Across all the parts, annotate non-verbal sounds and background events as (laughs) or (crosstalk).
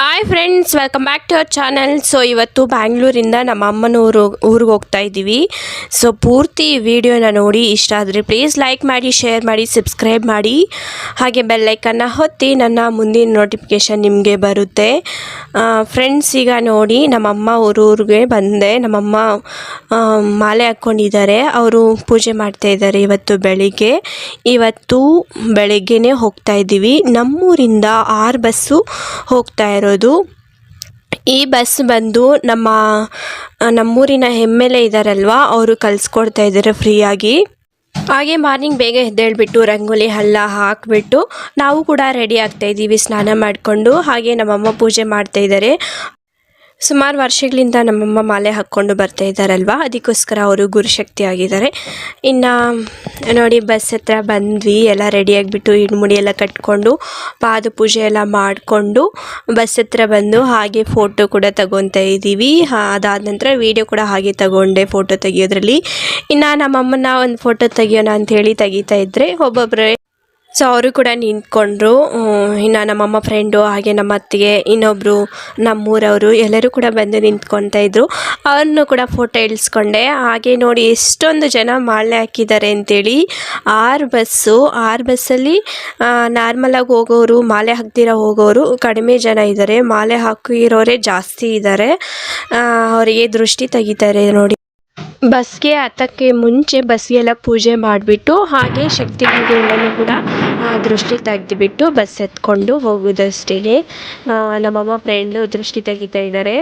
Hi friends welcome back to our channel so ಇವತ್ತು ಬ್ಯಾಂಗ್ಳೂರಿಂದ ನಮ್ಮ ಅಮ್ಮನ ಊರು ಊರಿಗೆ ಹೋಗ್ತಾ ಇದ್ದೀವಿ. ಸೊ ಪೂರ್ತಿ ವಿಡಿಯೋನ ನೋಡಿ, ಇಷ್ಟ ಆದರೆ ಪ್ಲೀಸ್ ಲೈಕ್ ಮಾಡಿ ಶೇರ್ ಮಾಡಿ ಸಬ್ಸ್ಕ್ರೈಬ್ ಮಾಡಿ. ಹಾಗೆ ಬೆಲ್ಲೈಕನ್ನ ಹೊತ್ತಿ ನನ್ನ ಮುಂದಿನ ನೋಟಿಫಿಕೇಷನ್ ನಿಮಗೆ ಬರುತ್ತೆ. ಫ್ರೆಂಡ್ಸ್ ಈಗ ನೋಡಿ ನಮ್ಮಮ್ಮ ಊರಿಗೆ ಬಂದೆ. ನಮ್ಮಮ್ಮ ಮಾಲೆ ಹಾಕ್ಕೊಂಡಿದ್ದಾರೆ ಅವರು ಪೂಜೆ ಮಾಡ್ತಾ ಇದ್ದಾರೆ ಇವತ್ತು ಬೆಳಿಗ್ಗೆ. ಇವತ್ತು ಬೆಳಿಗ್ಗೆನೇ ಹೋಗ್ತಾ ಇದ್ದೀವಿ. ನಮ್ಮೂರಿಂದ ಆರು ಬಸ್ಸು ಹೋಗ್ತಾ ಇರೋದು. ಈ ಬಸ್ ಬಂದು ನಮ್ಮ ನಮ್ಮೂರಿನ ಎಂ ಎಲ್ ಎ ಅವರು ಕಲಿಸ್ಕೊಡ್ತಾ ಇದ್ದಾರೆ ಫ್ರೀಯಾಗಿ. ಹಾಗೆ ಮಾರ್ನಿಂಗ್ ಬೇಗ ಎದ್ದೇಳ್ಬಿಟ್ಟು ರಂಗೋಲಿ ಹಲ್ಲ ಹಾಕಿಬಿಟ್ಟು ನಾವು ಕೂಡ ರೆಡಿ ಆಗ್ತಾ ಇದ್ದೀವಿ ಸ್ನಾನ ಮಾಡಿಕೊಂಡು. ಹಾಗೆ ನಮ್ಮಮ್ಮ ಪೂಜೆ ಮಾಡ್ತಾ ಇದ್ದಾರೆ ಸುಮಾರು ವರ್ಷಗಳಿಂದ ನಮ್ಮಮ್ಮ ಮಾಲೆ ಹಾಕ್ಕೊಂಡು ಬರ್ತಾ ಇದ್ದಾರಲ್ವ? ಅದಕ್ಕೋಸ್ಕರ ಅವರು ಗುರುಶಕ್ತಿ ಆಗಿದ್ದಾರೆ ಇನ್ನು, ನೋಡಿ, ಬಸ್ ಹತ್ರ ಬಂದ್ವಿ. ಎಲ್ಲ ರೆಡಿಯಾಗಿಬಿಟ್ಟು ಇಡ್ಮುಡಿ ಎಲ್ಲ ಕಟ್ಕೊಂಡು ಪಾದ ಪೂಜೆ ಎಲ್ಲ ಮಾಡಿಕೊಂಡು ಬಸ್ ಹತ್ರ ಬಂದು ಹಾಗೆ ಫೋಟೋ ಕೂಡ ತಗೊತಾ ಇದ್ದೀವಿ. ಅದಾದ ನಂತರ ವೀಡಿಯೋ ಕೂಡ ಹಾಗೆ ತಗೊಂಡೆ ಫೋಟೋ ತೆಗಿಯೋದ್ರಲ್ಲಿ. ಇನ್ನು ನಮ್ಮಮ್ಮನ ಒಂದು ಫೋಟೋ ತೆಗಿಯೋಣ ಅಂಥೇಳಿ ತೆಗಿತಾ ಇದ್ದರೆ ಒಬ್ಬೊಬ್ಬರೇ ಸೊ ಅವರು ಕೂಡ ನಿಂತ್ಕೊಂಡ್ರು. ಇನ್ನು ನಮ್ಮಮ್ಮ ಫ್ರೆಂಡು ಹಾಗೆ ನಮ್ಮ ಅತ್ತಿಗೆ ಇನ್ನೊಬ್ಬರು ನಮ್ಮೂರವರು, ಎಲ್ಲರೂ ಕೂಡ ಬಂದು ನಿಂತ್ಕೊತಾ ಇದ್ರು. ಅವ್ರನ್ನೂ ಕೂಡ ಫೋಟೋ ಇಳಿಸ್ಕೊಂಡೆ. ಹಾಗೆ ನೋಡಿ ಎಷ್ಟೊಂದು ಜನ ಮಾಲೆ ಹಾಕಿದ್ದಾರೆ ಅಂತೇಳಿ. ಆರು ಬಸ್ಸು ಆರು ಬಸ್ಸಲ್ಲಿ ನಾರ್ಮಲಾಗಿ ಹೋಗೋರು, ಮಾಲೆ ಹಾಕ್ದಿರ ಹೋಗೋರು ಕಡಿಮೆ ಜನ ಇದ್ದಾರೆ ಮಾಲೆ ಹಾಕಿರೋರೇ ಜಾಸ್ತಿ ಇದ್ದಾರೆ ಅವರಿಗೆ ದೃಷ್ಟಿ ತೆಗಿತಾರೆ ನೋಡಿ. ಬಸ್ಗೆ ಹತ್ತಕ್ಕೆ ಮುಂಚೆ ಬಸ್ಗೆಲ್ಲ ಪೂಜೆ ಮಾಡಿಬಿಟ್ಟು ಹಾಗೆ ಶಕ್ತಿಗಳಿಗೆಲ್ಲನೂ ಕೂಡ ಆ, ದೃಷ್ಟಿ ತೆಗೆದುಬಿಟ್ಟು ಬಸ್ ಎತ್ಕೊಂಡು ಹೋಗೋದಷ್ಟೇ ನಮ್ಮಮ್ಮ ಫ್ರೆಂಡು ದೃಷ್ಟಿ ತೆಗಿತಾ ಇದ್ದಾರೆ.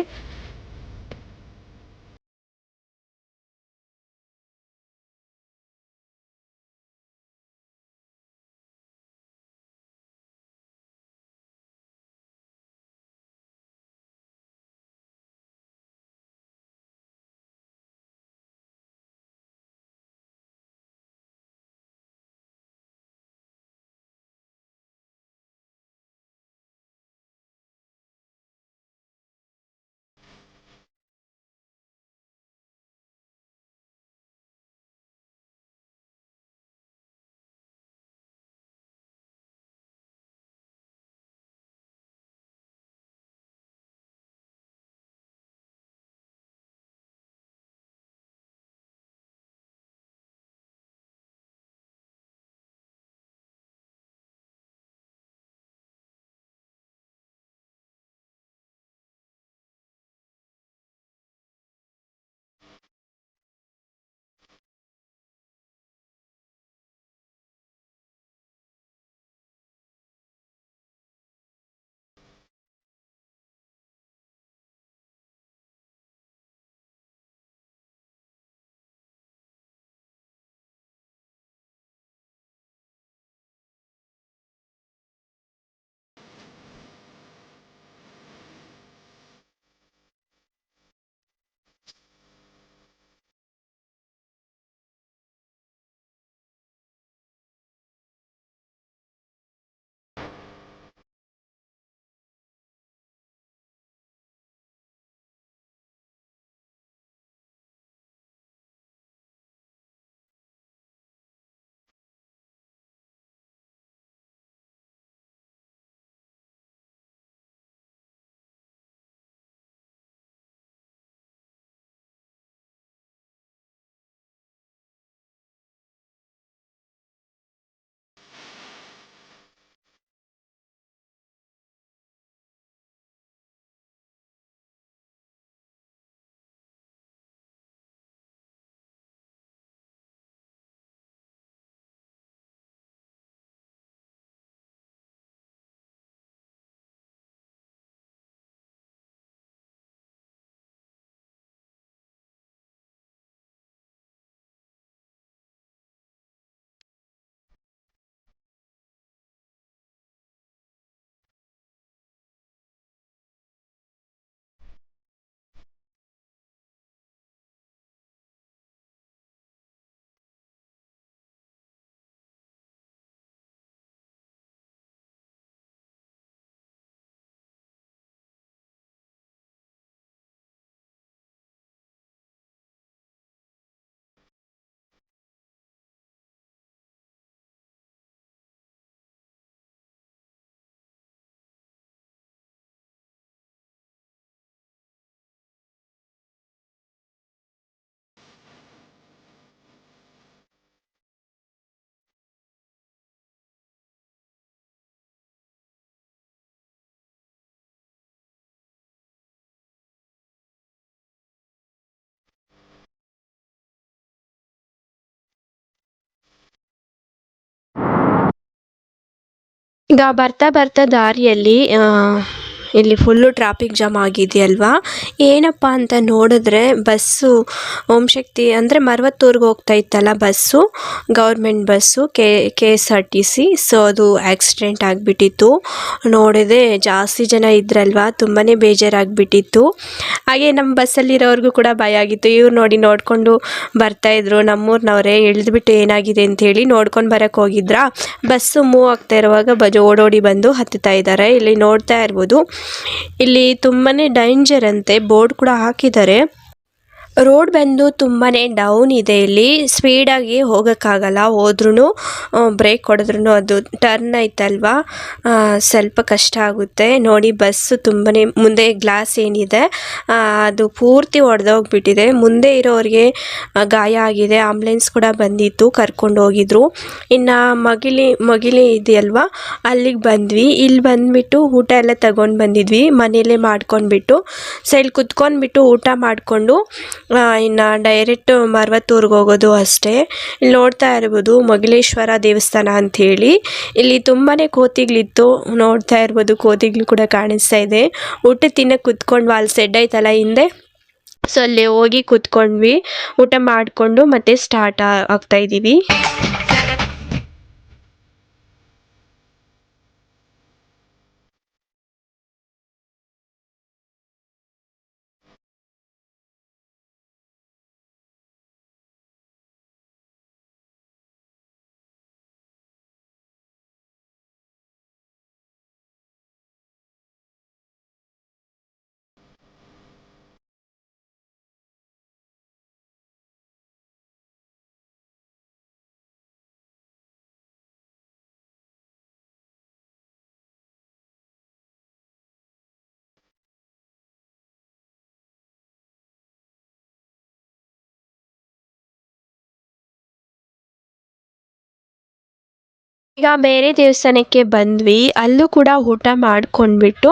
ಈಗ ಬರ್ತಾ ಬರ್ತಾ ದಾರಿಯಲ್ಲಿ ಇಲ್ಲಿ ಫುಲ್ಲು ಟ್ರಾಫಿಕ್ ಜಾಮ್ ಆಗಿದೆ ಅಲ್ವಾ ಏನಪ್ಪ ಅಂತ ನೋಡಿದ್ರೆ ಬಸ್ಸು, ಓಂ ಶಕ್ತಿ ಅಂದರೆ ಮರವತ್ತೂರ್ಗೆ ಹೋಗ್ತಾ ಇತ್ತಲ್ಲ bus, government bus, K K S R T C, so ಅದು ಆಕ್ಸಿಡೆಂಟ್ ಆಗಿಬಿಟ್ಟಿತ್ತು. ನೋಡಿದೆ ಜಾಸ್ತಿ ಜನ ಇದ್ರಲ್ವಾ ತುಂಬಾ ಬೇಜಾರಾಗಿಬಿಟ್ಟಿತ್ತು. ಹಾಗೆ ನಮ್ಮ ಬಸ್ಸಲ್ಲಿರೋರಿಗೂ ಕೂಡ ಭಯ ಆಗಿತ್ತು. ಇವ್ರು ನೋಡಿ ನೋಡಿಕೊಂಡು ಬರ್ತಾಯಿದ್ರು ನಮ್ಮೂರಿನವರೇ ಇಳಿದ್ಬಿಟ್ಟು ಏನಾಗಿದೆ ಅಂತೇಳಿ ನೋಡ್ಕೊಂಡು ಬರೋಕ್ಕೆ ಹೋಗಿದ್ರಾ? ಬಸ್ಸು ಮೂವ್ ಆಗ್ತಾ ಇರುವಾಗ ಬಜ ಓಡೋಡಿ ಬಂದು ಹತ್ತುತ್ತಾ ಇದ್ದಾರೆ ಇಲ್ಲಿ ನೋಡ್ತಾ ಇರ್ಬೋದು. ಇಲ್ಲಿ ತುಂಬಾನೇ ಡೇಂಜರ್ ಅಂತೆ ಬೋರ್ಡ್ ಕೂಡ ಹಾಕಿದ್ದಾರೆ. ರೋಡ್ ಬಂದು ತುಂಬಾ ಡೌನ್ ಇದೆ ಇಲ್ಲಿ. ಸ್ಪೀಡಾಗಿ ಹೋಗೋಕ್ಕಾಗಲ್ಲ. ಹೋದ್ರೂ ಬ್ರೇಕ್ ಹೊಡೆದ್ರೂ ಅದು ಟರ್ನ್ ಐತಲ್ವಾ ಸ್ವಲ್ಪ ಕಷ್ಟ ಆಗುತ್ತೆ. ನೋಡಿ ಬಸ್ಸು ತುಂಬಾ ಮುಂದೆ ಗ್ಲಾಸ್ ಏನಿದೆ ಅದು ಪೂರ್ತಿ ಒಡೆದೋಗ್ಬಿಟ್ಟಿದೆ. ಮುಂದೆ ಇರೋರಿಗೆ ಗಾಯ ಆಗಿದೆ. ಆಂಬ್ಯುಲೆನ್ಸ್ ಕೂಡ ಬಂದಿತ್ತು, ಕರ್ಕೊಂಡು ಹೋಗಿದ್ರು. ಇನ್ನು ಮಗಿಲಿ ಮಗಿಲಿ ಇದೆಯಲ್ವಾ? ಅಲ್ಲಿಗೆ ಬಂದ್ವಿ. ಇಲ್ಲಿ ಬಂದ್ಬಿಟ್ಟು ಊಟ ಎಲ್ಲ ತಗೊಂಡು ಬಂದಿದ್ವಿ. ಮನೆಯಲ್ಲೇ ಮಾಡ್ಕೊಂಡ್ಬಿಟ್ಟು ಸೊ ಇಲ್ಲಿ ಕುತ್ಕೊಂಡ್ಬಿಟ್ಟು ಊಟ ಮಾಡಿಕೊಂಡು ಇನ್ನು ಡೈರೆಕ್ಟ್ ಮರವತ್ತೂರ್ಗೆ ಹೋಗೋದು ಅಷ್ಟೇ. ಇಲ್ಲಿ ನೋಡ್ತಾ ಇರ್ಬೋದು ಮೊಗಲೇಶ್ವರ ದೇವಸ್ಥಾನ ಅಂಥೇಳಿ. ಇಲ್ಲಿ ತುಂಬಾ ಕೋತಿಗಳಿತ್ತು. ನೋಡ್ತಾ ಇರ್ಬೋದು ಕೋತಿಗಳು ಕೂಡ ಕಾಣಿಸ್ತಾ ಇದೆ. ಊಟ ತಿನ್ನಕ್ಕೆ ಕುತ್ಕೊಂಡು ವಾಲ್ ಸೆಡ್ ಐತಲ್ಲ ಹಿಂದೆ? ಸೊ ಅಲ್ಲಿ ಹೋಗಿ ಕುತ್ಕೊಂಡ್ವಿ. ಊಟ ಮಾಡಿಕೊಂಡು ಮತ್ತೆ ಸ್ಟಾರ್ಟ್ ಆಗ್ತಾ ಇದ್ದೀವಿ ಈಗ ಬೇರೆ ದೇವಸ್ಥಾನಕ್ಕೆ ಬಂದ್ವಿ. ಅಲ್ಲೂ ಕೂಡ ಊಟ ಮಾಡ್ಕೊಂಡ್ಬಿಟ್ಟು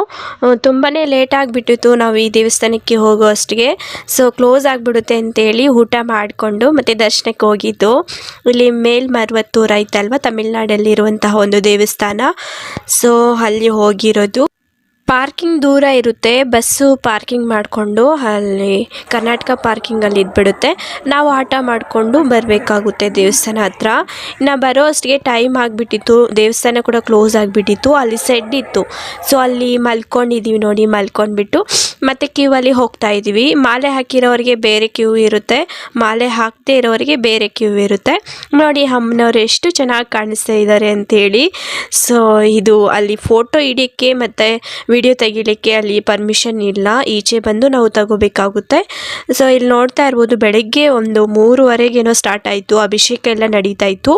ತುಂಬಾ ಲೇಟ್ ಆಗಿಬಿಟ್ಟಿತ್ತು ನಾವು ಈ ದೇವಸ್ಥಾನಕ್ಕೆ ಹೋಗೋ ಅಷ್ಟಿಗೆ. ಸೊ ಕ್ಲೋಸ್ ಆಗಿಬಿಡುತ್ತೆ ಅಂತೇಳಿ ಊಟ ಮಾಡಿಕೊಂಡು ಮತ್ತು ದರ್ಶನಕ್ಕೆ ಹೋಗಿದ್ದು. ಇಲ್ಲಿ ಮೇಲ್ಮರ್ವತ್ತೂರು ಐತಲ್ವ, ತಮಿಳ್ನಾಡಲ್ಲಿರುವಂತಹ ಒಂದು ದೇವಸ್ಥಾನ. ಸೊ ಅಲ್ಲಿ ಹೋಗಿರೋದು. ಪಾರ್ಕಿಂಗ್ ದೂರ ಇರುತ್ತೆ, ಬಸ್ಸು ಪಾರ್ಕಿಂಗ್ ಮಾಡಿಕೊಂಡು ಅಲ್ಲಿ ಕರ್ನಾಟಕ ಪಾರ್ಕಿಂಗಲ್ಲಿ ಇದ್ಬಿಡುತ್ತೆ. ನಾವು ಆಟ ಮಾಡಿಕೊಂಡು ಬರಬೇಕಾಗುತ್ತೆ ದೇವಸ್ಥಾನ ಹತ್ರ. ಇನ್ನು ಬರೋ ಅಷ್ಟಿಗೆ ಟೈಮ್ ಆಗಿಬಿಟ್ಟಿತ್ತು, ದೇವಸ್ಥಾನ ಕೂಡ ಕ್ಲೋಸ್ ಆಗಿಬಿಟ್ಟಿತ್ತು, ಅಲ್ಲಿ ಸೆಡ್ ಇತ್ತು. ಸೊ ಅಲ್ಲಿ ಮಲ್ಕೊಂಡಿದ್ದೀವಿ ನೋಡಿ, ಮಲ್ಕೊಂಡ್ಬಿಟ್ಟು ಮತ್ತು ಕ್ಯೂ ಅಲ್ಲಿ ಹೋಗ್ತಾ ಇದ್ದೀವಿ ಮಾಲೆ ಹಾಕಿರೋರಿಗೆ ಬೇರೆ ಕ್ಯೂ ಇರುತ್ತೆ, ಮಾಲೆ ಹಾಕದೇ ಇರೋರಿಗೆ ಬೇರೆ ಕ್ಯೂ ಇರುತ್ತೆ. ನೋಡಿ, ಅಮ್ಮನವ್ರು ಎಷ್ಟು ಚೆನ್ನಾಗಿ ಕಾಣಿಸ್ತಾ ಇದ್ದಾರೆ ಅಂತೇಳಿ. ಸೊ ಇದು ಅಲ್ಲಿ ಫೋಟೋ ಹಿಡಿಯೋಕ್ಕೆ ಮತ್ತು ವಿಡಿಯೋ ತೆಗಿಲಿಕ್ಕೆ ಅಲ್ಲಿ ಪರ್ಮಿಷನ್ ಇಲ್ಲ. ಈಚೆ ಬಂದು ನಾವು ತಗೋಬೇಕಾಗುತ್ತೆ. ಸೊ ಇಲ್ಲಿ ನೋಡ್ತಾ ಇರ್ಬೋದು ಬೆಳಗ್ಗೆ ಒಂದು ಮೂರುವರೆಗೇನೋ ಸ್ಟಾರ್ಟ್ ಆಯಿತು. ಅಭಿಷೇಕ ಎಲ್ಲ ನಡೀತಾ ಇತ್ತು.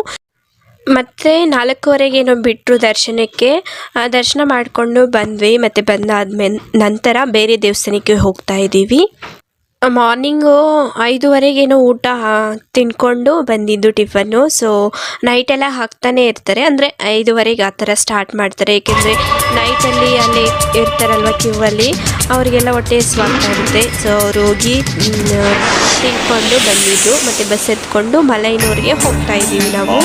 ಮತ್ತು ನಾಲ್ಕೂವರೆಗೇನೋ ಬಿಟ್ಟರು ದರ್ಶನಕ್ಕೆ. ದರ್ಶನ ಮಾಡಿಕೊಂಡು ಬಂದ್ವಿ. ಮತ್ತು ಬಂದಾದ ನಂತರ ಬೇರೆ ದೇವಸ್ಥಾನಕ್ಕೆ ಹೋಗ್ತಾ ಇದ್ದೀವಿ. ಮಾರ್ನಿಂಗು ಐದುವರೆಗೇನೋ ಊಟ ತಿನ್ಕೊಂಡು ಬಂದಿದ್ದು ಟಿಫನ್ನು. ಸೊ ನೈಟೆಲ್ಲ ಹಾಕ್ತಾನೆ ಇರ್ತಾರೆ. ಅಂದರೆ ಐದುವರೆಗೆ ಆ ಥರ ಸ್ಟಾರ್ಟ್ ಮಾಡ್ತಾರೆ. ಏಕೆಂದರೆ ನೈಟಲ್ಲಿ ಅಲ್ಲಿ ಇರ್ತಾರಲ್ವ ಕ್ಯೂ ಅಲ್ಲಿ, ಅವರಿಗೆಲ್ಲ ಹೊಟ್ಟೆ ಇರುತ್ತೆ. ಸೊ ಅವ್ರು ಹೋಗಿ ತಿನ್ಕೊಂಡು ಬಂದಿದ್ದು. ಮತ್ತು ಬಸ್ ಎತ್ಕೊಂಡು ಮಲೈನೂರಿಗೆ ಹೋಗ್ತಾ ಇದ್ದೀವಿ ನಾವು.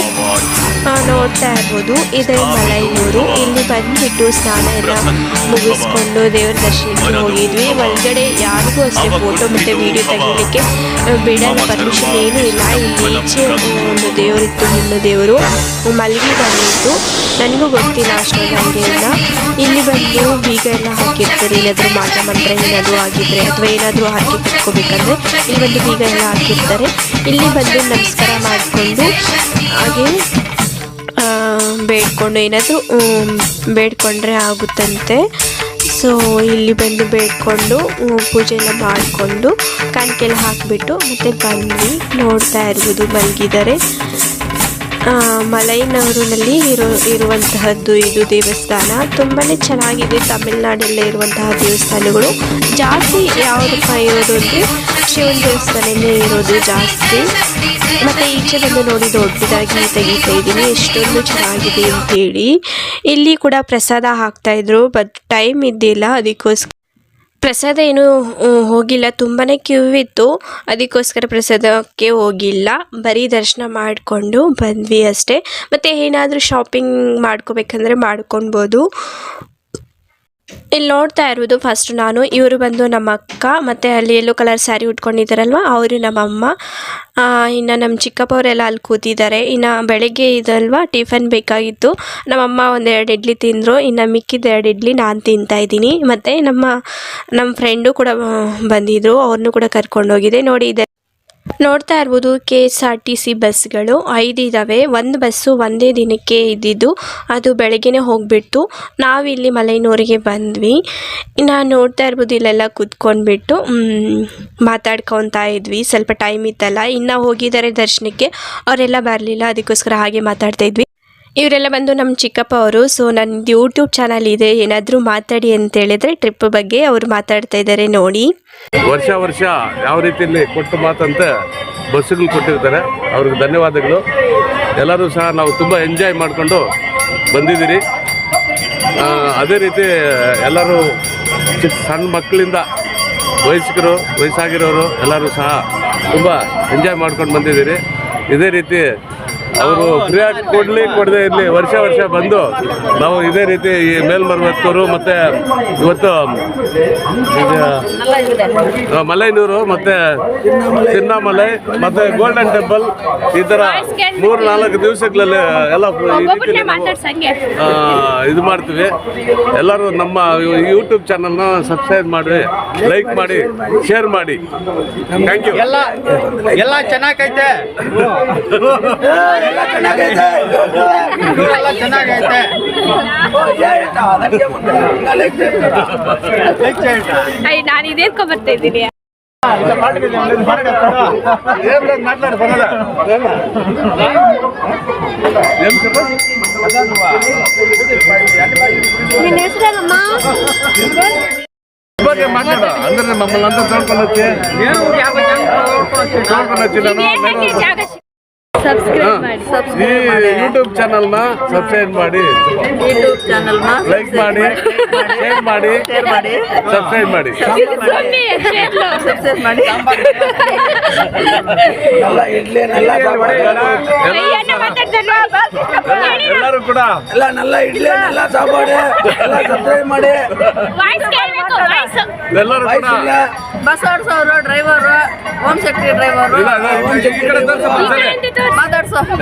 ನೋಡ್ತಾ ಇರ್ಬೋದು. ಇದೇ ಮಲೈನೂರು. ಇಲ್ಲಿ ಬಂದುಬಿಟ್ಟು ಸ್ನಾನ ಎಲ್ಲ ಮುಗಿಸ್ಕೊಂಡು ದೇವ್ರ ದರ್ಶನಕ್ಕೆ ಹೋಗಿದ್ವಿ. ಒಳಗಡೆ ಯಾರಿಗೂ ಅಷ್ಟೇ ಫೋಟೋ ಮತ್ತು ವಿಡಿಯೋ ತೆಗಿಲಿಕ್ಕೆ ಬೇಡ ಪರ್ಮಿಷನ್ ಏನೂ ಇಲ್ಲ. ಇಲ್ಲಿ ಈಚೆ ಒಂದು ದೇವರಿತ್ತು ಹೆಣ್ಣು ದೇವರು ಮಲಗಿದಾಗಿತ್ತು ನನಗೂ ಗೊತ್ತಿಲ್ಲ ಅಷ್ಟೊಂದು ಹಂಗೆಲ್ಲ ಇಲ್ಲಿ. ಬಂದು ಬೀಗ ಎಲ್ಲ ಹಾಕಿರ್ತಾರೆ. ಏನಾದರೂ ಮಾಟ, ಮಂತ್ರ ಏನಾದರೂ ಆಗಿದ್ರೆ ಅಥವಾ ಏನಾದರೂ ಹಾಕಿ ಕಟ್ಕೋಬೇಕಂದ್ರೆ ಇಲ್ಲಿ ಬಂದು ಬೀಗ ಎಲ್ಲ ಹಾಕಿರ್ತಾರೆ. ಇಲ್ಲಿ ಬಂದು ನಮಸ್ಕಾರ ಮಾಡಿಕೊಂಡು, ಹಾಗೆ ಬೇಡ್ಕೊಂಡು ಏನಾದರೂ ಬೇಡ್ಕೊಂಡ್ರೆ ಆಗುತ್ತಂತೆ. ಸೊ ಇಲ್ಲಿ ಬಂದು ಬೇಡ್ಕೊಂಡು ಪೂಜೆ ಎಲ್ಲ ಮಾಡಿಕೊಂಡು ಕಣ್ಕೆಲ್ಲ ಹಾಕಿಬಿಟ್ಟು ಮತ್ತೆ ಬಂದು ನೋಡ್ತಾ ಇರ್ಬೋದು ಮಲಗಿದ್ದಾರೆ. ಮಲೈನೂರಿನಲ್ಲಿ ಇರೋ, ಇರುವಂತಹದ್ದು ಇದು ದೇವಸ್ಥಾನ. ತುಂಬಾ ಚೆನ್ನಾಗಿದೆ ತಮಿಳ್ನಾಡಲ್ಲೇ ಇರುವಂತಹ ದೇವಸ್ಥಾನಗಳು. ಜಾಸ್ತಿ ಯಾವುದಪ್ಪ ಇರೋದು ಅಂದರೆ ಶಿವನ ದೇವಸ್ಥಾನನೇ ಇರೋದು ಜಾಸ್ತಿ. ಮತ್ತು ಈಚೆ ಬಂದು ನೋಡಿ ದೊಡ್ಡದಾಗಿ ತೆಗಿತಾ ಇದ್ದೀನಿ. ಎಷ್ಟೊಂದು ಚೆನ್ನಾಗಿದೆ ಅಂತೇಳಿ. ಇಲ್ಲಿ ಕೂಡ ಪ್ರಸಾದ ಹಾಕ್ತಾಯಿದ್ರು ಬಟ್ ಟೈಮ್ ಇದ್ದಿಲ್ಲ. ಅದಕ್ಕೋಸ್ಕರ ಪ್ರಸಾದ ಏನು ಹೋಗಿಲ್ಲ. ತುಂಬಾ ಕ್ಯೂ ಇತ್ತು. ಅದಕ್ಕೋಸ್ಕರ ಪ್ರಸಾದಕ್ಕೆ ಹೋಗಿಲ್ಲ. ಬರೀ ದರ್ಶನ ಮಾಡಿಕೊಂಡು ಬಂದ್ವಿ ಅಷ್ಟೇ. ಮತ್ತು ಏನಾದರೂ ಶಾಪಿಂಗ್ ಮಾಡ್ಕೋಬೇಕಂದ್ರೆ ಮಾಡ್ಕೊಳ್ಬೋದು. ಇಲ್ಲಿ ನೋಡ್ತಾ ಇರುವುದು ಫಸ್ಟ್ ನಾನು. ಇವರು ಬಂದು ನಮ್ಮ ಅಕ್ಕ ಮತ್ತು ಅಲ್ಲಿ ಯೆಲ್ಲೋ ಕಲರ್ ಸ್ಯಾರಿ ಉಟ್ಕೊಂಡಿದ್ದಾರಲ್ವ? ಅವರು ನಮ್ಮ ಅಮ್ಮ. ಇನ್ನು ನಮ್ಮ ಚಿಕ್ಕಪ್ಪವರೆಲ್ಲ ಅಲ್ಲಿ ಕೂತಿದ್ದಾರೆ. ಇನ್ನು ಬೆಳಗ್ಗೆ ಇದಲ್ವ? ಟಿಫನ್ ಬೇಕಾಗಿತ್ತು. ನಮ್ಮಮ್ಮ ಒಂದೆರಡು ಇಡ್ಲಿ ತಿಂದರು. ಇನ್ನು ಮಿಕ್ಕಿದ ಎರಡು ಇಡ್ಲಿ ನಾನು ತಿಂತಾ ಇದ್ದೀನಿ. ಮತ್ತು ನಮ್ಮ ನಮ್ಮ ಫ್ರೆಂಡು ಕೂಡ ಬಂದಿದ್ದರು ಅವ್ರನ್ನೂ ಕೂಡ ಕರ್ಕೊಂಡೋಗಿದೆ. ನೋಡಿ ಇದೆ. ನೋಡ್ತಾ ಇರ್ಬೋದು K S R T C ಬಸ್ಗಳು ಐದು ಇದ್ದಾವೆ ಒಂದು ಬಸ್ಸು ಒಂದೇ ದಿನಕ್ಕೆ ಇದ್ದಿದ್ದು ಅದು ಬೆಳಗ್ಗೆನೇ ಹೋಗಿಬಿಟ್ಟು ನಾವಿಲ್ಲಿ ಮಲೈನೂರಿಗೆ ಬಂದ್ವಿ. ಇನ್ನು ನೋಡ್ತಾ ಇರ್ಬೋದು ಇಲ್ಲೆಲ್ಲ ಕುತ್ಕೊಂಡ್ಬಿಟ್ಟು ಮಾತಾಡ್ಕೊತಾ ಇದ್ವಿ. ಸ್ವಲ್ಪ ಟೈಮ್ ಇತ್ತಲ್ಲ, ಇನ್ನು ಹೋಗಿದ್ದಾರೆ ದರ್ಶನಕ್ಕೆ. ಅವರೆಲ್ಲ ಬರಲಿಲ್ಲ, ಅದಕ್ಕೋಸ್ಕರ ಹಾಗೆ ಮಾತಾಡ್ತಾ ಇದ್ವಿ. ಇವರೆಲ್ಲ ಬಂದು ನಮ್ಮ ಚಿಕ್ಕಪ್ಪ ಅವರು ಸೊ ನನ್ನ ಯೂಟ್ಯೂಬ್ ಚಾನಲ್ ಇದೆ, ಏನಾದರೂ ಮಾತಾಡಿ ಅಂತ ಹೇಳಿದ್ರೆ ಟ್ರಿಪ್ ಬಗ್ಗೆ ಅವರು ಮಾತಾಡ್ತಾ ಇದ್ದಾರೆ ನೋಡಿ. ವರ್ಷ ವರ್ಷ ಯಾವ ರೀತಿಯಲ್ಲಿ ಕೊಟ್ಟು ಮಾತಂತ ಬಸ್ಸುಗಳು ಕೊಟ್ಟಿರ್ತಾರೆ. ಅವ್ರಿಗೆ ಧನ್ಯವಾದಗಳು. ಎಲ್ಲರೂ ಸಹ ನಾವು ತುಂಬ ಎಂಜಾಯ್ ಮಾಡಿಕೊಂಡು ಬಂದಿದ್ದೀರಿ. ಅದೇ ರೀತಿ ಎಲ್ಲರೂ ಚಿಕ್ಕ ಸಣ್ಣ ಮಕ್ಕಳಿಂದ ವಯಸ್ಕರು, ವಯಸ್ಸಾಗಿರೋರು ಎಲ್ಲರೂ ಸಹ ತುಂಬ ಎಂಜಾಯ್ ಮಾಡ್ಕೊಂಡು ಬಂದಿದ್ದೀರಿ. ಇದೇ ರೀತಿ ಅವರು ಫ್ರೀಯಾಗಿ ಕೊಡಲಿ ಕೊಡದೆ ಇರಲಿ ವರ್ಷ ವರ್ಷ ಬಂದು ನಾವು ಇದೇ ರೀತಿ ಈ ಮೇಲ್ಮರ್ವತ್ತೂರು ಮತ್ತು ಇವತ್ತು ಮಲೈನೂರು ಮತ್ತು ತಿನ್ನಾಮಲೈ ಮತ್ತು ಗೋಲ್ಡನ್ ಟೆಂಪಲ್ ಈ ಥರ ಮೂರು ನಾಲ್ಕು ದಿವಸಗಳಲ್ಲಿ ಎಲ್ಲ ಇದು ಮಾಡ್ತೀವಿ. ಎಲ್ಲರೂ ನಮ್ಮ ಯೂಟ್ಯೂಬ್ ಚಾನಲ್ನ ಸಬ್ಸ್ಕ್ರೈಬ್ ಮಾಡಿ ಲೈಕ್ ಮಾಡಿ ಶೇರ್ ಮಾಡಿ. ಥ್ಯಾಂಕ್ ಯು ಎಲ್ಲ ಎಲ್ಲ ಚೆನ್ನಾಗೈತೆ. (laughs) ಎಲ್ಲ ಚೆನ್ನಾಗೈತೆ ಅಯ್ಯ ನಾನು ಇದೇತ್ಕೊ ಬರ್ತಾ ಇದ್ದೀನಿ ಮಾತಾಡಿ ಬರೋದ ನಿನ್ನ ಹೆಸರೇನಮ್ಮ ಬಗ್ಗೆ ಮಾತಾಡ ಅಂದ್ರೆ ಮಮ್ಮಲ್ಲಿ ಅಂತ ನೋಡ್ಕೊಂಡು ಹೋಗ್ತೀನಿ ನೋಡ್ಕೊಂಡು ಹೋಗ್ತೀನಿ ಈ ಯೂಟ್ಯೂಬ್ ಚಾನಲ್ನ ಸಬ್ಸ್ಕ್ರೈಬ್ ಮಾಡಿ. ಯೂಟ್ಯೂಬ್ ಚಾನಲ್ನ ಲೈಕ್ ಮಾಡಿ. ಶೇರ್ ಮಾಡಿ. ಸಬ್ಸ್ಕ್ರೈಬ್ ಮಾಡಿ. ಸಬ್ಸ್ಕ್ರೈಬ್ ಮಾಡಿ. ಎಲ್ಲರೂ ಕೂಡ. ಎಲ್ಲ ನಲ್ಲ ಇಡ್ಲಿ ನಲ್ಲ ಸಾಪಾಡು ಎಲ್ಲ ಸಬ್ಸ್ಕ್ರೈಬ್ ಮಾಡಿ. ಎಲ್ಲರೂ ಕೂಡ. ಬಸ್ ಓಡಿಸೋರು ಡ್ರೈವರು ಹೋಮ್ ಶಕ್ತಿ ಡ್ರೈವರು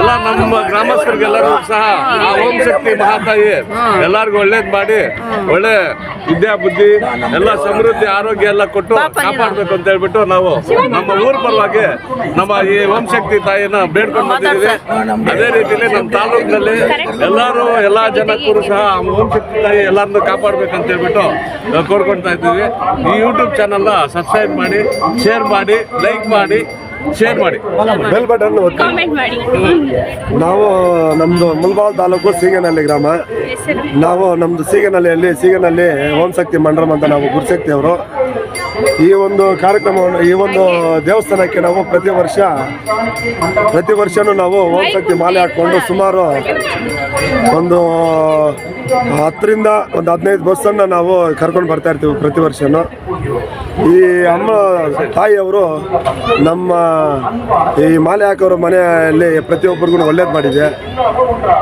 ಎಲ್ಲ ನಮ್ಮ ಗ್ರಾಮಸ್ಥರಿಗೆಲ್ಲರೂ ಸಹ ಆ ಓಂ ಶಕ್ತಿ ಮಹಾತಾಯಿ ಎಲ್ಲರಿಗೂ ಒಳ್ಳೇದ್ ಮಾಡಿ ಒಳ್ಳೆ ವಿದ್ಯಾ ಬುದ್ಧಿ ಎಲ್ಲ ಸಮೃದ್ಧಿ ಆರೋಗ್ಯ ಎಲ್ಲ ಕೊಟ್ಟು ಕಾಪಾಡ್ಬೇಕು ಅಂತ ಹೇಳ್ಬಿಟ್ಟು ನಾವು ನಮ್ಮ ಊರ್ ಪರವಾಗಿ ನಮ್ಮ ಈ ಓಂ ಶಕ್ತಿ ತಾಯಿನ ಬೇಡ್ಕೊಂಡು ಬಂದಿದ್ದೀವಿ. ಅದೇ ರೀತಿಯಲ್ಲಿ ನಮ್ಮ ತಾಲೂಕಿನಲ್ಲಿ ಎಲ್ಲರೂ ಎಲ್ಲಾ ಜನಕ್ಕೂ ಸಹ ಓಂ ಶಕ್ತಿ ತಾಯಿ ಎಲ್ಲರನ್ನೂ ಕಾಪಾಡ್ಬೇಕಂತ ಹೇಳ್ಬಿಟ್ಟು ನಾವು ಕೋರ್ಕೊಳ್ತಾ ಇದ್ದೀವಿ. ಈ ಯೂಟ್ಯೂಬ್ ಚಾನಲ್ನ ಸಬ್ಸ್ಕ್ರೈಬ್ ಮಾಡಿ ಶೇರ್ ಮಾಡಿ ಲೈಕ್ ಮಾಡಿ ಶೇರ್ ಮಾಡಿ. ಬೆಲ್ ಬಟನ್ ಒತ್ತಿ. ಕಾಮೆಂಟ್ ಮಾಡಿ. ನಾವು ನಮ್ದು ಮುಲ್ಬಾಲ್ ತಾಲೂಕು ಸೀಗನಹಳ್ಳಿ ಗ್ರಾಮ. ನಾವು ನಮ್ದು ಸೀಗನಹಳ್ಳಿಯಲ್ಲಿ ಸೀಗನಹಳ್ಳಿ ಓಂ ಶಕ್ತಿ ಮಂಡ್ರಮ್ ಅಂತ ನಾವು ಗುರುಶಕ್ತಿ ಅವರು. ಈ ಒಂದು ಕಾರ್ಯಕ್ರಮವನ್ನು ಈ ಒಂದು ದೇವಸ್ಥಾನಕ್ಕೆ ನಾವು ಪ್ರತಿ ವರ್ಷ ಪ್ರತಿ ವರ್ಷನೂ ನಾವು ಓಂ ಶಕ್ತಿ ಮಾಲೆ ಹಾಕ್ಕೊಂಡು ಸುಮಾರು ಒಂದು ಹತ್ತರಿಂದ ಒಂದು ಹದಿನೈದು ಬಸ್ಸನ್ನು ನಾವು ಕರ್ಕೊಂಡು ಬರ್ತಾ ಇರ್ತೀವಿ ಪ್ರತಿ ವರ್ಷನೂ. ಈ ಅಮ್ಮ ತಾಯಿಯವರು ನಮ್ಮ ಈ ಮಾಲೆ ಹಾಕೋರ ಮನೆಯಲ್ಲಿ ಪ್ರತಿಯೊಬ್ಬರಿಗೂ ಒಳ್ಳೇದು ಮಾಡಿದೆ.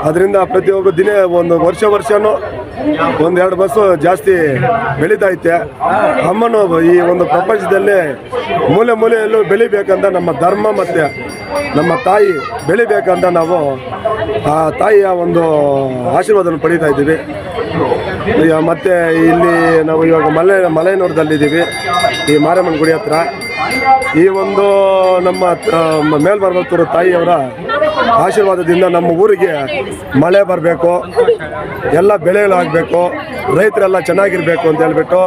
ಅದರಿಂದ ಪ್ರತಿಯೊಬ್ಬರು ದಿನೇ ಒಂದು ವರ್ಷ ವರ್ಷನೂ ಒಂದೆರಡು ಬಸ್ಸು ಜಾಸ್ತಿ ಬೆಳೀತಾ ಐತೆ ಅಮ್ಮನು ಈ ಒಂದು ಪ್ರಪಂಚದಲ್ಲಿ ಮೂಲೆ ಮೂಲೆಯಲ್ಲೂ ಬೆಳಿಬೇಕಂತ ನಮ್ಮ ಧರ್ಮ ಮತ್ತು ನಮ್ಮ ತಾಯಿ ಬೆಳಿಬೇಕಂತ ನಾವು, ಆ, ತಾಯಿಯ ಒಂದು ಆಶೀರ್ವಾದವನ್ನು ಪಡೀತಾ ಇದ್ದೀವಿ. ಈಗ ಮತ್ತೆ ಇಲ್ಲಿ ನಾವು ಇವಾಗ ಮಲೆ, ಮಲೆನೂರದಲ್ಲಿದ್ದೀವಿ, ಈ ಮಾರಮ್ಮನ ಗುಡಿ ಹತ್ರ. ಈ ಒಂದು ನಮ್ಮ ಮೇಲ್ಮರ್ಮತ್ತೂರು ತಾಯಿಯವರ ಆಶೀರ್ವಾದದಿಂದ ನಮ್ಮ ಊರಿಗೆ ಮಳೆ ಬರಬೇಕು, ಎಲ್ಲ ಬೆಳೆಗಳಾಗಬೇಕು ರೈತರೆಲ್ಲ ಚೆನ್ನಾಗಿರಬೇಕು ಅಂತ ಹೇಳ್ಬಿಟ್ಟು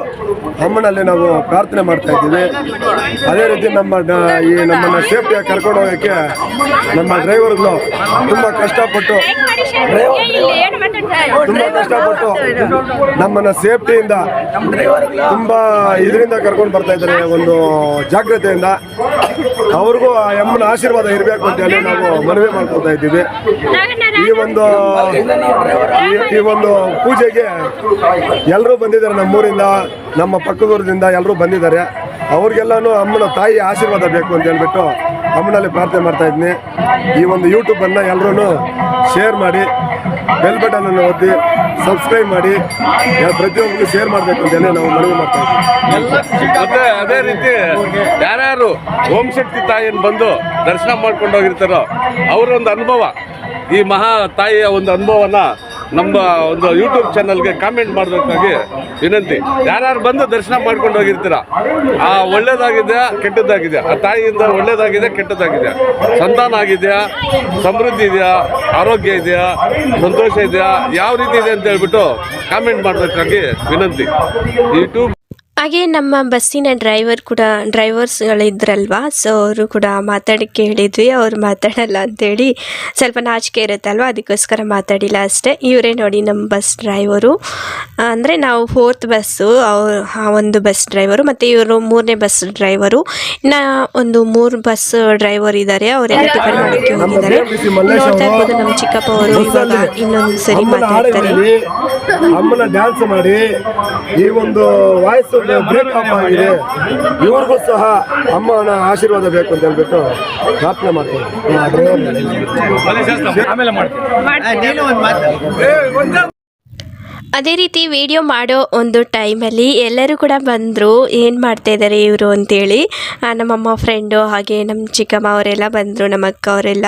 ಅಮ್ಮನಲ್ಲಿ ನಾವು ಪ್ರಾರ್ಥನೆ ಮಾಡ್ತಾ ಇದ್ದೀವಿ. ಅದೇ ರೀತಿ ನಮ್ಮ ಈ ನಮ್ಮನ್ನು ಸೇಫ್ಟಿಯಾಗಿ ಕರ್ಕೊಂಡು ಹೋಗೋಕ್ಕೆ ನಮ್ಮ ಡ್ರೈವರ್ಗಳು ತುಂಬ ಕಷ್ಟಪಟ್ಟು ತುಂಬ ಕಷ್ಟಪಟ್ಟು ನಮ್ಮನ್ನ ಸೇಫ್ಟಿಯಿಂದ ತುಂಬ ಇದರಿಂದ ಕರ್ಕೊಂಡು ಬರ್ತಾ ಇದ್ದಾರೆ. ಒಂದು ಜಾಗ್ರತೆಯಿಂದ ಅವ್ರಿಗೂ ಆ ಅಮ್ಮನ ಆಶೀರ್ವಾದ ಇರಬೇಕು ಅಂತ ಹೇಳಿ ನಾವು ಮನವಿ ಮಾಡ್ಕೊಳ್ತಾ ಇದ್ದೀವಿ. ಈ ಒಂದು ಈ- ಈ ಒಂದು ಪೂಜೆಗೆ ಎಲ್ಲರೂ ಬಂದಿದ್ದಾರೆ ನಮ್ಮೂರಿಂದ, ನಮ್ಮ ಪಕ್ಕದೂರದಿಂದ ಎಲ್ಲರೂ ಬಂದಿದ್ದಾರೆ. ಅವ್ರಿಗೆಲ್ಲನೂ ಅಮ್ಮನ ತಾಯಿ ಆಶೀರ್ವಾದ ಬೇಕು ಅಂತ ಹೇಳ್ಬಿಟ್ಟು ಅಮ್ಮನಲ್ಲಿ ಪ್ರಾರ್ಥನೆ ಮಾಡ್ತಾ ಇದ್ದೀನಿ ಈ ಒಂದು ಯೂಟ್ಯೂಬನ್ನು ಎಲ್ಲರೂ ಶೇರ್ ಮಾಡಿ. ಬೆಲ್ ಬಟನ್ ಅನ್ನು ಒತ್ತಿ ಸಬ್ಸ್ಕ್ರೈಬ್ ಮಾಡಿ. ಪ್ರತಿಯೊಬ್ಬರಿಗೂ ಶೇರ್ ಮಾಡಬೇಕು ಅಂತ ನಾವು ಮನವಿ ಮಾಡ್ತಾ ಇದ್ದೀವಿ. ಮತ್ತೆ ಅದೇ ರೀತಿ ಯಾರ್ಯಾರು ಓಂ ಶಕ್ತಿ ತಾಯಿಯನ್ನು ಬಂದು ದರ್ಶನ ಮಾಡ್ಕೊಂಡು ಹೋಗಿರ್ತಾರೋ ಅವರ ಒಂದು ಅನುಭವ, ಈ ಮಹಾ ತಾಯಿಯ ಒಂದು ಅನುಭವನ ನಮ್ಮ ಒಂದು ಯೂಟ್ಯೂಬ್ ಚಾನಲ್ಗೆ ಕಾಮೆಂಟ್ ಮಾಡಬೇಕಾಗಿ ವಿನಂತಿ. ಯಾರ್ಯಾರು ಬಂದು ದರ್ಶನ ಮಾಡ್ಕೊಂಡು ಹೋಗಿರ್ತೀರ? ಆ ಒಳ್ಳೇದಾಗಿದೆಯಾ ಕೆಟ್ಟದ್ದಾಗಿದೆಯಾ ಆ ತಾಯಿಯಿಂದ ಒಳ್ಳೇದಾಗಿದೆ, ಕೆಟ್ಟದ್ದಾಗಿದೆ. ಸಂತಾನ ಆಗಿದೆಯಾ? ಸಮೃದ್ಧಿ ಇದೆಯಾ? ಆರೋಗ್ಯ ಇದೆಯಾ? ಸಂತೋಷ ಇದೆಯಾ? ಯಾವ ರೀತಿ ಇದೆ ಅಂತ ಹೇಳ್ಬಿಟ್ಟು ಕಾಮೆಂಟ್ ಮಾಡಬೇಕಾಗಿ ವಿನಂತಿ. ಯೂಟ್ಯೂಬ್ ಹಾಗೆ ನಮ್ಮ ಬಸ್ಸಿನ ಡ್ರೈವರ್ ಕೂಡ ಡ್ರೈವರ್ಸ್ಗಳಿದ್ರಲ್ವಾ ಸೊ ಅವರು ಕೂಡ ಮಾತಾಡೋಕ್ಕೆ ಹೇಳಿದ್ವಿ. ಅವ್ರು ಮಾತಾಡಲ್ಲ ಅಂತೇಳಿ ಸ್ವಲ್ಪ ನಾಚಿಕೆ ಇರುತ್ತಲ್ವ? ಅದಕ್ಕೋಸ್ಕರ ಮಾತಾಡಿಲ್ಲ ಅಷ್ಟೇ. ಇವರೇ ನೋಡಿ ನಮ್ಮ ಬಸ್ ಡ್ರೈವರು ಅಂದರೆ ನಾವು ಫೋರ್ತ್ ಬಸ್ಸು ಅವ್ರು ಆ ಒಂದು ಬಸ್ ಡ್ರೈವರು ಮತ್ತು ಇವರು ಮೂರನೇ ಬಸ್ ಡ್ರೈವರು ಇನ್ನು ಒಂದು ಮೂರು ಬಸ್ ಡ್ರೈವರ್ ಇದ್ದಾರೆ ಅವರೆಲ್ಲ ಟಿಫನ್ ಮಾಡೋಕ್ಕೆ ಹೋಗಿದ್ದಾರೆ. ನೋಡ್ತಾ ಇರ್ಬೋದು ನಮ್ಮ ಚಿಕ್ಕಪ್ಪ ಅವರು ಇವಾಗ ಇನ್ನೊಂದು ಸರಿ ಮಾತಾಡ್ತಾರೆ. ಅಮ್ಮನ ಡ್ಯಾನ್ಸ್ ಮಾಡಿ ಈ ಒಂದು ವಾಯ್ಸ್ ಬ್ರೇಕ್ ಅಪ್ ಆಗಿದೆ ಇವ್ರಿಗೂ ಸಹ ಅಮ್ಮನ ಆಶೀರ್ವಾದ ಬೇಕು ಅಂತ ಹೇಳ್ಬಿಟ್ಟು ಪ್ರಾರ್ಥನೆ ಮಾಡ್ತೀನಿ. ಅದೇ ರೀತಿ ವಿಡಿಯೋ ಮಾಡೋ ಒಂದು ಟೈಮಲ್ಲಿ ಎಲ್ಲರೂ ಕೂಡ ಬಂದರು ಏನು ಮಾಡ್ತಾ ಇದ್ದಾರೆ ಇವರು ಅಂತೇಳಿ. ನಮ್ಮಮ್ಮ ಫ್ರೆಂಡು ಹಾಗೆ ನಮ್ಮ ಚಿಕ್ಕಮ್ಮ ಅವರೆಲ್ಲ ಬಂದರು ನಮ್ಮ ಅಕ್ಕ ಅವರೆಲ್ಲ.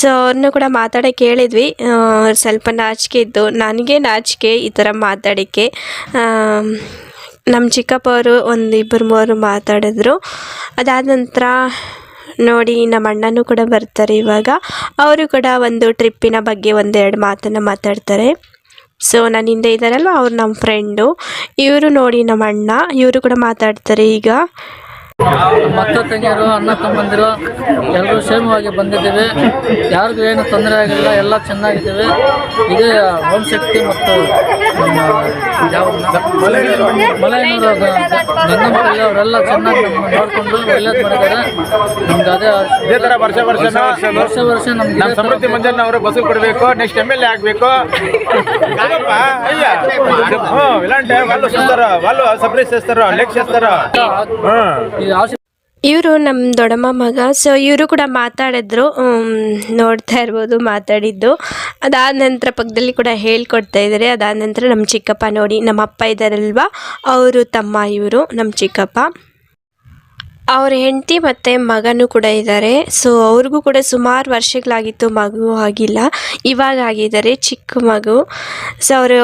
ಸೊ ಅವ್ರನ್ನೂ ಕೂಡ ಮಾತಾಡೋಕ್ಕೆ ಹೇಳಿದ್ವಿ ಆ, ಸ್ವಲ್ಪ ನಾಚಿಕೆ ಇದ್ದು ನನಗೆ ನಾಚಿಕೆ ಈ ಥರ ಮಾತಾಡೋಕ್ಕೆ. ನಮ್ಮ ಚಿಕ್ಕಪ್ಪ ಅವರು ಒಂದು ಇಬ್ಬರು ಮೂವರು ಮಾತಾಡಿದ್ರು. ಅದಾದ ನಂತರ ನೋಡಿ ನಮ್ಮ ಅಣ್ಣನೂ ಕೂಡ ಬರ್ತಾರೆ ಇವಾಗ. ಅವರು ಕೂಡ ಒಂದು ಟ್ರಿಪ್ಪಿನ ಬಗ್ಗೆ ಒಂದೆರಡು ಮಾತನ್ನು ಮಾತಾಡ್ತಾರೆ. ಸೊ ನನ್ನ ಹಿಂದೆ ಇದ್ದಾರಲ್ವ ಅವ್ರು ನಮ್ಮ ಫ್ರೆಂಡು ಇವರು ನೋಡಿ ನಮ್ಮ ಅಣ್ಣ, ಇವರು ಕೂಡ ಮಾತಾಡ್ತಾರೆ ಈಗ. ಮತ್ತೆ ತಂಗಿಯರು ಅಣ್ಣ ತಮ್ಮಂದಿರು ಎಲ್ಲರೂ ಕ್ಷೇಮವಾಗಿ ಬಂದಿದ್ದೀವಿ. ಯಾರಿಗೂ ಏನು ತೊಂದರೆ ಆಗಿಲ್ಲ ಎಲ್ಲ ಚೆನ್ನಾಗಿದ್ದೀವಿ. ಇದೇ ಓಂ ಶಕ್ತಿ ಮತ್ತು ಮಲೆಯವರು ಮಕ್ಕಳಿಗೆ ಅವರೆಲ್ಲ ಚೆನ್ನಾಗಿ ನೋಡಿಕೊಂಡು ಒಳ್ಳೇದು ಮಾಡಿದ್ದಾರೆ. ನಮ್ಗೆ ಅದೇ ಇದೇ ವರ್ಷ ವರ್ಷ ವರ್ಷ ವರ್ಷ ನಮ್ಗೆ ಸಮೃದ್ಧಿ ಮಂಜಣ್ಣ ಅವರು ಬಸ್ ಕೊಡಬೇಕು ನೆಕ್ಸ್ಟ್ ಎಂ ಎಲ್ ಎ ಆಗಬೇಕು. ಇಲ್ಲಾಂಟೆ వాళ్ళు చేస్తారు వాళ్ళు సపరేట్ చేస్తారు నెక్స్ట్ చేస్తారు ಇವರು ನಮ್ಮ ದೊಡ್ಡಮ್ಮ ಮಗ ಸೊ ಇವರು ಕೂಡ ಮಾತಾಡಿದ್ರು ನೋಡ್ತಾ ಇರ್ಬೋದು, ಮಾತಾಡಿದ್ದು. ಅದಾದ ನಂತರ ಪಕ್ಕದಲ್ಲಿ ಕೂಡ ಹೇಳ್ಕೊಡ್ತಾ ಇದ್ದಾರೆ ಅದಾದ ನಂತರ ನಮ್ಮ ಚಿಕ್ಕಪ್ಪ ನೋಡಿ ನಮ್ಮ ಅಪ್ಪ ಇದ್ದಾರಲ್ವ ಅವರು ತಮ್ಮ ಇವರು ನಮ್ಮ ಚಿಕ್ಕಪ್ಪ. ಅವ್ರ ಹೆಂಡತಿ ಮತ್ತು ಮಗನೂ ಕೂಡ ಇದ್ದಾರೆ. ಸೊ ಅವ್ರಿಗೂ ಕೂಡ ಸುಮಾರು ವರ್ಷಗಳಾಗಿತ್ತು ಮಗು ಆಗಿಲ್ಲ. ಇವಾಗ ಆಗಿದ್ದಾರೆ, ಚಿಕ್ಕ ಮಗು. ಸೊ ಅವರು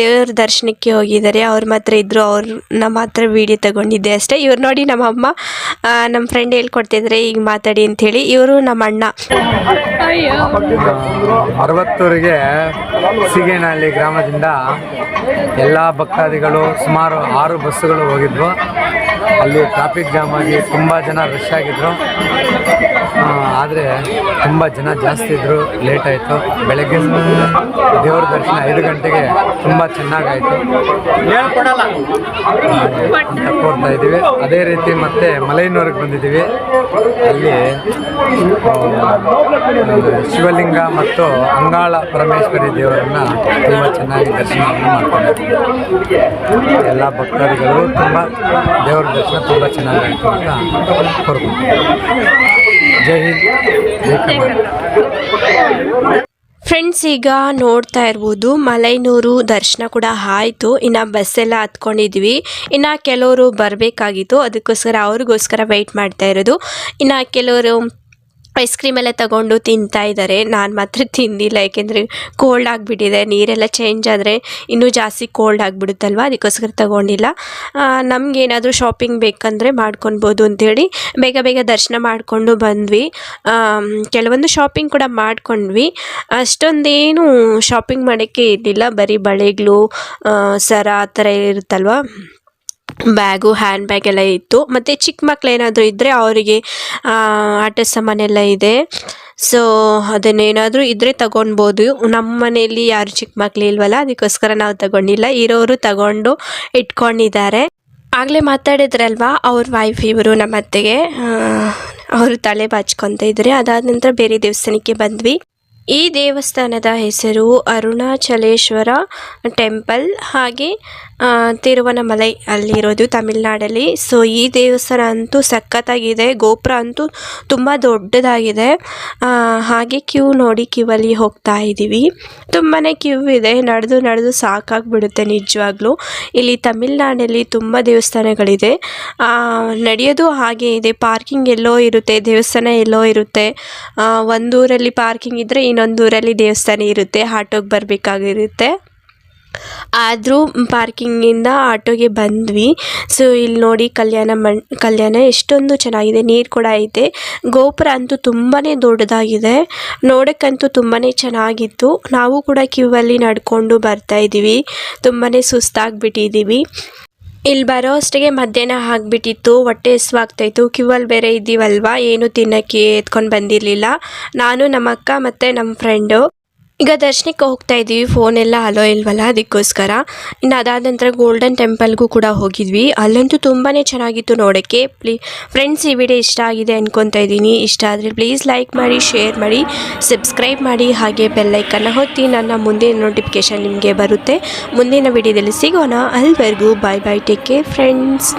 ದೇವ್ರ ದರ್ಶನಕ್ಕೆ ಹೋಗಿದ್ದಾರೆ. ಅವ್ರ ಮಾತ್ರ ಇದ್ದರು ನಮ್ಮ ಹತ್ರ ವೀಡಿಯೋ ತಗೊಂಡಿದ್ದೆ ಅಷ್ಟೇ. ಇವ್ರು ನೋಡಿ ನಮ್ಮ ಅಮ್ಮ ನಮ್ಮ ಫ್ರೆಂಡ್ ಹೇಳ್ಕೊಡ್ತಿದ್ರೆ ಈಗ ಮಾತಾಡಿ ಅಂಥೇಳಿ ಇವರು ನಮ್ಮ ಅಣ್ಣ. ಅರವತ್ತೂರಿಗೆ ಸಿಗೇನಹಳ್ಳಿ ಗ್ರಾಮದಿಂದ ಎಲ್ಲ ಭಕ್ತಾದಿಗಳು ಸುಮಾರು ಆರು ಬಸ್ಸುಗಳು ಹೋಗಿದ್ವು. ಅಲ್ಲಿ ಟ್ರಾಫಿಕ್ ಜಾಮ್ ಆಗಿ ತುಂಬ ಜನ ರಶ್ ಆಗಿದ್ರು. ಆದರೆ ತುಂಬ ಜನ ಜಾಸ್ತಿ ಇದ್ದರು ಲೇಟ್ ಆಯಿತು. ಬೆಳಗ್ಗೆ ದೇವ್ರ ದರ್ಶನ ಐದು ಗಂಟೆಗೆ ತುಂಬ ಚೆನ್ನಾಗಾಯಿತು. ಕೋರ್ತಾ ಇದ್ದೀವಿ. ಅದೇ ರೀತಿ ಮತ್ತೆ ಮಲೈನೂರಿಗೆ ಬಂದಿದ್ದೀವಿ. ಅಲ್ಲಿ ಶಿವಲಿಂಗ ಮತ್ತು ಅಂಗಾಳ ಪರಮೇಶ್ವರಿ ದೇವರನ್ನ ತುಂಬ ಚೆನ್ನಾಗಿ ದರ್ಶನವನ್ನು ಮಾಡ್ಕೊಂಡಿದ್ದೀವಿ ಎಲ್ಲ ಭಕ್ತಾದಿಗಳು ತುಂಬ ದೇವರ ದರ್ಶನ ತುಂಬ ಚೆನ್ನಾಗಿ ಅಂತ ಜೈ ಹಿಂದ್. ಫ್ರೆಂಡ್ಸ್ ಈಗ ನೋಡ್ತಾ ಇರ್ಬೋದು, ಮಲೈನೂರು ದರ್ಶನ ಕೂಡ ಆಯಿತು. ಇನ್ನು ಬಸ್ಸೆಲ್ಲ ಹತ್ಕೊಂಡಿದ್ವಿ. ಇನ್ನು ಕೆಲವರು ಬರಬೇಕಾಗಿತ್ತು. ಅದಕ್ಕೋಸ್ಕರ ಅವ್ರಿಗೋಸ್ಕರ ವೆಯ್ಟ್ ಮಾಡ್ತಾ ಇರೋದು. ಇನ್ನು ಕೆಲವರು ಐಸ್ ಕ್ರೀಮ್ ಎಲ್ಲ ತಗೊಂಡು ತಿಂತಾ ಇದ್ದಾರೆ. ನಾನು ಮಾತ್ರ ತಿಂದಿಲ್ಲ, ಯಾಕೆಂದರೆ ಕೋಲ್ಡ್ ಆಗಿಬಿಟ್ಟಿದೆ, ನೀರೆಲ್ಲ ಚೇಂಜ್ ಆದರೆ ಇನ್ನೂ ಜಾಸ್ತಿ ಕೋಲ್ಡ್ ಆಗಿಬಿಡುತ್ತಲ್ವ? ಅದಕ್ಕೋಸ್ಕರ ತಗೊಂಡಿಲ್ಲ. ನಮಗೇನಾದರೂ ಶಾಪಿಂಗ್ ಬೇಕಂದರೆ ಮಾಡ್ಕೊಬೋದು ಅಂಥೇಳಿ ಬೇಗ ಬೇಗ ದರ್ಶನ ಮಾಡಿಕೊಂಡು ಬಂದ್ವಿ. ಕೆಲವೊಂದು ಶಾಪಿಂಗ್ ಕೂಡ ಮಾಡ್ಕೊಂಡ್ವಿ. ಅಷ್ಟೊಂದೇನು ಶಾಪಿಂಗ್ ಮಾಡೋಕ್ಕೆ ಇರಲಿಲ್ಲ. ಬರೀ ಬಳೆಗಳು ಸರ ಆ ಥರ ಇರುತ್ತಲ್ವ? ಬ್ಯಾಗು ಹ್ಯಾಂಡ್ ಬ್ಯಾಗ್ ಎಲ್ಲ ಇತ್ತು. ಮತ್ತು ಚಿಕ್ಕ ಮಕ್ಳು ಏನಾದರೂ ಇದ್ದರೆ ಅವರಿಗೆ ಆಟ ಸಾಮಾನೆಲ್ಲ ಇದೆ. ಸೊ ಅದನ್ನೇನಾದರೂ ಇದ್ದರೆ ತಗೊಳ್ಬೋದು ನಮ್ಮ ಮನೆಯಲ್ಲಿ ಯಾರು ಚಿಕ್ಕ ಮಕ್ಳು ಇಲ್ವಲ್ಲ, ಅದಕ್ಕೋಸ್ಕರ ನಾವು ತಗೊಂಡಿಲ್ಲ. ಇರೋರು ತಗೊಂಡು ಇಟ್ಕೊಂಡಿದ್ದಾರೆ. ಆಗಲೇ ಮಾತಾಡಿದ್ರಲ್ವಾ, ಅವ್ರ ವೈಫ್ ಇವರು ನಮ್ಮ ಅತ್ತೆಗೆ. ಅವರು ತಲೆ ಬಾಚ್ಕೊತ ಇದ್ದಾರೆ. ಅದಾದ ನಂತರ ಬೇರೆ ದೇವಸ್ಥಾನಕ್ಕೆ ಬಂದ್ವಿ. ಈ ದೇವಸ್ಥಾನದ ಹೆಸರು ಅರುಣಾಚಲೇಶ್ವರ ಟೆಂಪಲ್. ಹಾಗೆ ತಿರುವನಮಲೈ ಅಲ್ಲಿರೋದು ತಮಿಳ್ನಾಡಲ್ಲಿ. ಸೊ ಈ ದೇವಸ್ಥಾನ ಅಂತೂ ಸಖತ್ತಾಗಿದೆ. ಗೋಪುರ ಅಂತೂ ತುಂಬ ದೊಡ್ಡದಾಗಿದೆ. ಹಾಗೆ ಕ್ಯೂ ನೋಡಿ ಕ್ಯೂವಲ್ಲಿ ಹೋಗ್ತಾ ಇದ್ದೀವಿ. ತುಂಬಾ ಕ್ಯೂ ಇದೆ. ನಡೆದು ನಡೆದು ಸಾಕಾಗ್ಬಿಡುತ್ತೆ ನಿಜವಾಗ್ಲೂ. ಇಲ್ಲಿ ತಮಿಳ್ನಾಡಲ್ಲಿ ತುಂಬ ದೇವಸ್ಥಾನಗಳಿದೆ. ನಡೆಯೋದು ಹಾಗೆ ಇದೆ. ಪಾರ್ಕಿಂಗ್ ಎಲ್ಲೋ ಇರುತ್ತೆ, ದೇವಸ್ಥಾನ ಎಲ್ಲೋ ಇರುತ್ತೆ. ಒಂದೂರಲ್ಲಿ ಪಾರ್ಕಿಂಗ್ ಇದ್ದರೆ ಇನ್ನೊಂದೂರಲ್ಲಿ ದೇವಸ್ಥಾನ ಇರುತ್ತೆ. ಆಟೋಗೆ ಬರಬೇಕಾಗಿರುತ್ತೆ. ಆದರೂ ಪಾರ್ಕಿಂಗಿಂದ ಆಟೋಗೆ ಬಂದ್ವಿ. ಸೊ ಇಲ್ಲಿ ನೋಡಿ ಕಲ್ಯಾಣ ಮಣ್, ಕಲ್ಯಾಣ ಎಷ್ಟೊಂದು ಚೆನ್ನಾಗಿದೆ. ನೀರು ಕೂಡ ಐತೆ. ಗೋಪುರ ಅಂತೂ ತುಂಬಾ ದೊಡ್ಡದಾಗಿದೆ. ನೋಡೋಕ್ಕಂತೂ ತುಂಬಾ ಚೆನ್ನಾಗಿತ್ತು. ನಾವು ಕೂಡ ಕ್ಯೂವಲ್ಲಿ ನಡ್ಕೊಂಡು ಬರ್ತಾ ಇದ್ದೀವಿ. ತುಂಬಾ ಸುಸ್ತಾಗಿಬಿಟ್ಟಿದ್ದೀವಿ. ಇಲ್ಲಿ ಬರೋ ಅಷ್ಟಿಗೆ ಮಧ್ಯಾಹ್ನ ಆಗಿಬಿಟ್ಟಿತ್ತು. ಹೊಟ್ಟೆ ಹಸ್ವಾಗ್ತಾಯಿತ್ತು ಕ್ಯೂವಲ್ಲಿ ಬೇರೆ ಇದ್ದೀವಲ್ವಾ? ಏನು ತಿನ್ನೋಕ್ಕೆ ಎತ್ಕೊಂಡು ಬಂದಿರಲಿಲ್ಲ. ನಾನು ನಮ್ಮ ಅಕ್ಕ ಮತ್ತು ನಮ್ಮ ಫ್ರೆಂಡು ಈಗ ದರ್ಶನಕ್ಕೆ ಹೋಗ್ತಾ ಇದ್ದೀವಿ. ಫೋನೆಲ್ಲ ಅಲೋ ಇಲ್ವಲ್ಲ? ಅದಕ್ಕೋಸ್ಕರ. ಇನ್ನು ಅದಾದ ನಂತರ ಗೋಲ್ಡನ್ ಟೆಂಪಲ್ಗೂ ಕೂಡ ಹೋಗಿದ್ವಿ. ಅಲ್ಲಂತೂ ತುಂಬಾ ಚೆನ್ನಾಗಿತ್ತು ನೋಡೋಕ್ಕೆ. ಪ್ಲೀ ಫ್ರೆಂಡ್ಸ್ ಈ ವಿಡಿಯೋ ಇಷ್ಟ ಆಗಿದೆ ಅಂದ್ಕೊತಾ ಇದ್ದೀನಿ. ಇಷ್ಟ ಆದರೆ ಪ್ಲೀಸ್ ಲೈಕ್ ಮಾಡಿ ಶೇರ್ ಮಾಡಿ ಸಬ್ಸ್ಕ್ರೈಬ್ ಮಾಡಿ. ಹಾಗೆ ಬೆಲ್ಲೈಕನ್ನು ಹೊತ್ತಿ ನನ್ನ ಮುಂದಿನ ನೋಟಿಫಿಕೇಷನ್ ನಿಮಗೆ ಬರುತ್ತೆ. ಮುಂದಿನ ವಿಡಿಯೋದಲ್ಲಿ ಸಿಗೋಣ. ಅಲ್ಲಿವರೆಗೂ bye bye take care friends